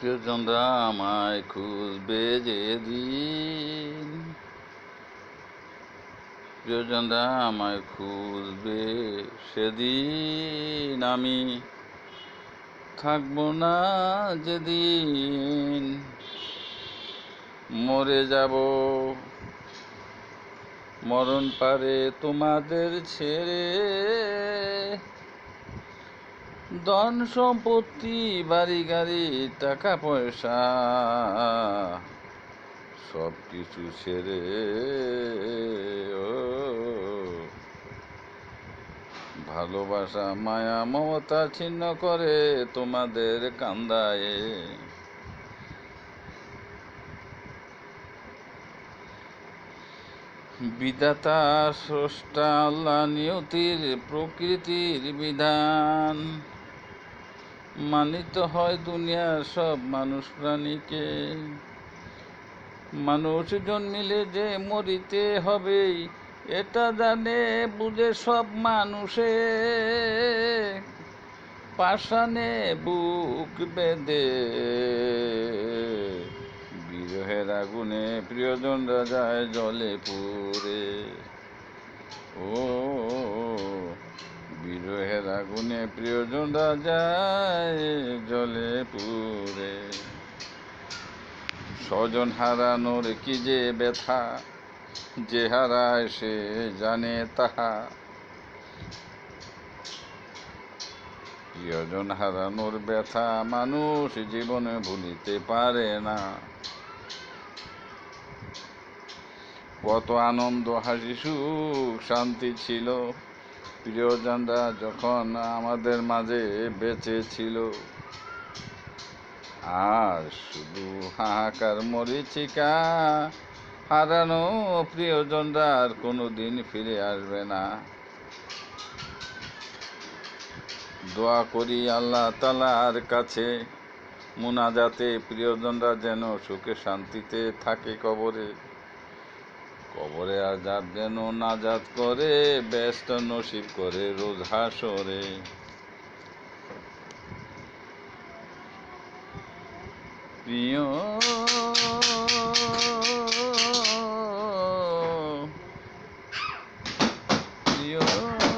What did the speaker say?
প্রিয়জনরা আমায় খুঁজবে যেদিন। প্রিয়জনরা আমায় খুঁজবে সেদিন। আমি থাকব না যেদিন। মরে যাব। মরণ পারে তোমাদের ছেড়ে। ধন সম্পত্তি, বাড়ি, গাড়ি, টাকা, পয়সা। সব কিছু ছেড়ে, ও। ভালোবাসা, মায়া, মমতা ছিন্ন করে তোমাদের কান্দায়। বিধাতা, স্রষ্টা, আল্লাহ, নিয়তির প্রকৃতির বিধান। মানিত হয় দুনিয়ার সব মানুষ প্রাণীকে। মানুষ জন্মিলে যে মরিতে হবে এটা জানে, বুঝে সব মানুষে। পাষাণে বুক বেঁধে বিরহের আগুনে প্রিয়জনরা যায় জলে পুরে ও বিরহের আগুনে প্রিয়জনরা যায় জলে পুরে স্বজন হারানোর কি যে ব্যথা, যে হারায় সে জানে তাহা। প্রিয়জন হারানোর ব্যথা মানুষ জীবনে ভুলিতে পারে না। কত আনন্দ, হাসি, সুখ, শান্তি ছিল। প্রিয়জনরা যখন আমাদের মাঝে বেঁচে ছিল, আর শুধু হাহাকার মরিচিকা হারানো প্রিয়জনরা আর কোনো দিন ফিরে আসবে না। দোয়া করি আল্লাহ তালার কাছে মুনাজাতে প্রিয়জনরা যেন সুখে শান্তিতে থাকে কবরে। কবরে আজাদ যেন নাজাদ করে ব্যস্ত নসিব করে রোজ হাসরে প্রিয় প্রিয়